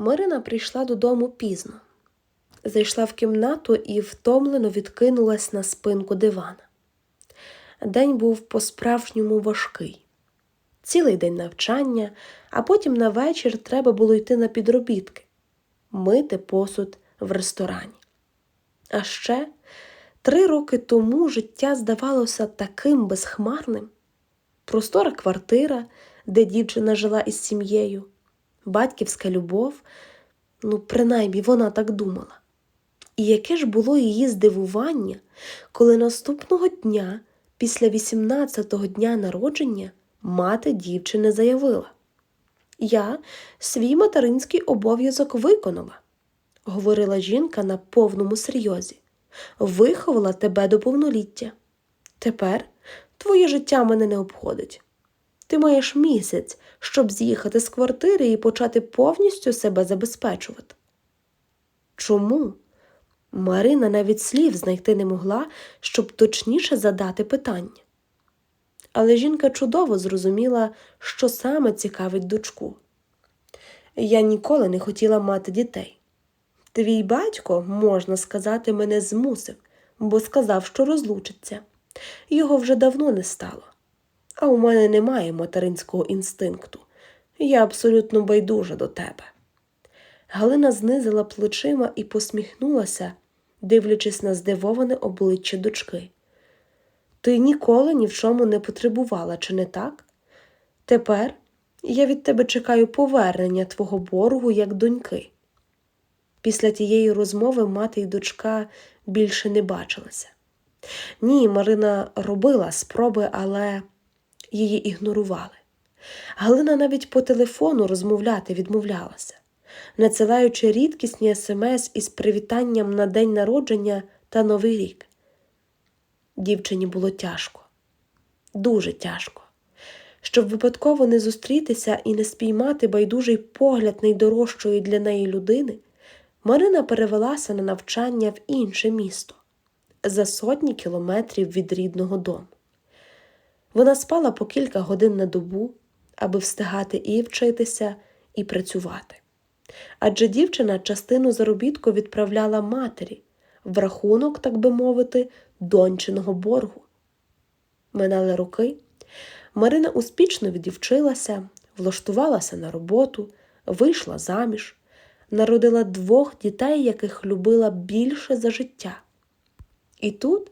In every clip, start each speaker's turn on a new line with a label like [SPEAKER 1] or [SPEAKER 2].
[SPEAKER 1] Марина прийшла додому пізно. Зайшла в кімнату і втомлено відкинулась на спинку дивана. День був по-справжньому важкий. Цілий день навчання, а потім на вечір треба було йти на підробітки, мити посуд в ресторані. А ще три роки тому життя здавалося таким безхмарним. Простора квартира, де дівчина жила із сім'єю, батьківська любов, ну, принаймні вона так думала. І яке ж було її здивування, коли наступного дня, після 18-го дня народження, мати дівчини заявила: Я свій материнський обов'язок виконала, говорила жінка на повному серйозі. Виховала тебе до повноліття. Тепер твоє життя мене не обходить. Ти маєш місяць, щоб з'їхати з квартири і почати повністю себе забезпечувати. Чому? Марина навіть слів знайти не могла, щоб точніше задати питання. Але жінка чудово зрозуміла, що саме цікавить дочку. Я ніколи не хотіла мати дітей. Твій батько, можна сказати, мене змусив, бо сказав, що розлучиться. Його вже давно не стало. А у мене немає материнського інстинкту. Я абсолютно байдужа до тебе. Галина знизила плечима і посміхнулася, дивлячись на здивоване обличчя дочки. Ти ніколи ні в чому не потребувала, чи не так? Тепер я від тебе чекаю повернення твого боргу як доньки. Після тієї розмови мати й дочка більше не бачилися. Ні, Марина робила спроби, але її ігнорували. Галина навіть по телефону розмовляти відмовлялася, надсилаючи рідкісні смс із привітанням на день народження та Новий рік. Дівчині було тяжко, дуже тяжко. Щоб випадково не зустрітися і не спіймати байдужий погляд найдорожчої для неї людини, Марина перевелася на навчання в інше місто за сотні кілометрів від рідного дому. Вона спала по кілька годин на добу, аби встигати і вчитися, і працювати. Адже дівчина частину заробітку відправляла матері в рахунок, так би мовити, дончиного боргу. Минали роки. Марина успішно відівчилася, влаштувалася на роботу, вийшла заміж, народила двох дітей, яких любила більше за життя. І тут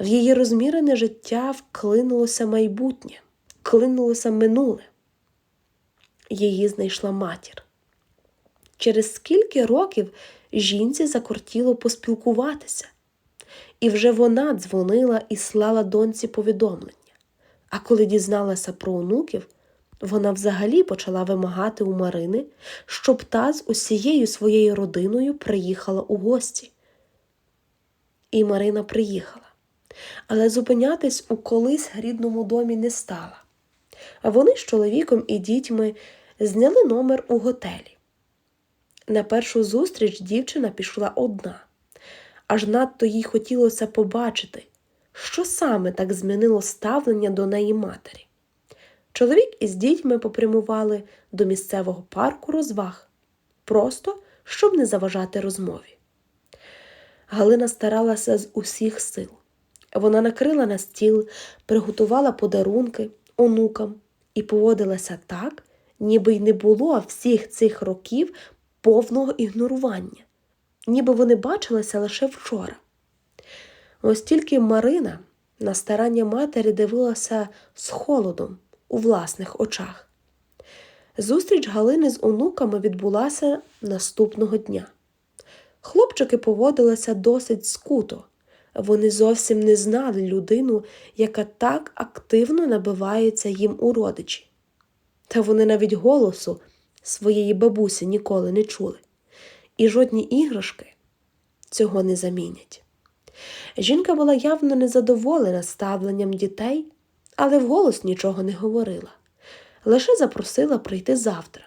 [SPEAKER 1] в її розмірене життя вклинулося майбутнє, вклинулося минуле. Її знайшла матір. Через скільки років жінці закортіло поспілкуватися, і вже вона дзвонила і слала доньці повідомлення. А коли дізналася про онуків, вона взагалі почала вимагати у Марини, щоб та з усією своєю родиною приїхала у гості. І Марина приїхала, але зупинятись у колись рідному домі не стала. А вони з чоловіком і дітьми зняли номер у готелі. На першу зустріч дівчина пішла одна, аж надто їй хотілося побачити, що саме так змінило ставлення до неї матері. Чоловік із дітьми попрямували до місцевого парку розваг, просто щоб не заважати розмові. Галина старалася з усіх сил. Вона накрила на стіл, приготувала подарунки онукам і поводилася так, ніби й не було всіх цих років повного ігнорування, ніби вони бачилися лише вчора. Ось тільки Марина на старання матері дивилася з холодом у власних очах. Зустріч Галини з онуками відбулася наступного дня. Хлопчики поводилися досить скуто. Вони зовсім не знали людину, яка так активно набивається їм у родичі. Та вони навіть голосу своєї бабусі ніколи не чули, і жодні іграшки цього не замінять. Жінка була явно незадоволена ставленням дітей, але вголос нічого не говорила, лише запросила прийти завтра.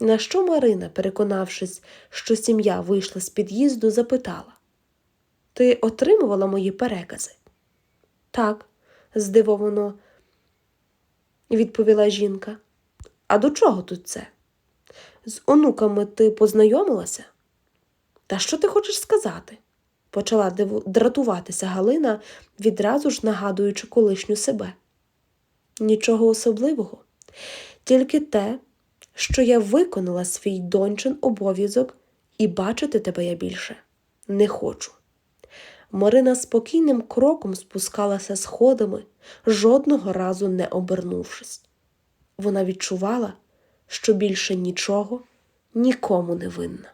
[SPEAKER 1] На що Марина, переконавшись, що сім'я вийшла з під'їзду, запитала Ти отримувала мої перекази? Так, здивовано, відповіла жінка. А до чого тут це? З онуками ти познайомилася? Та що ти хочеш сказати? почала дратуватися Галина, відразу ж нагадуючи колишню себе. Нічого особливого, тільки те, що я виконала свій дончин обов'язок і бачити тебе я більше не хочу. Марина спокійним кроком спускалася сходами, жодного разу не обернувшись. Вона відчувала, що більше нічого нікому не винна.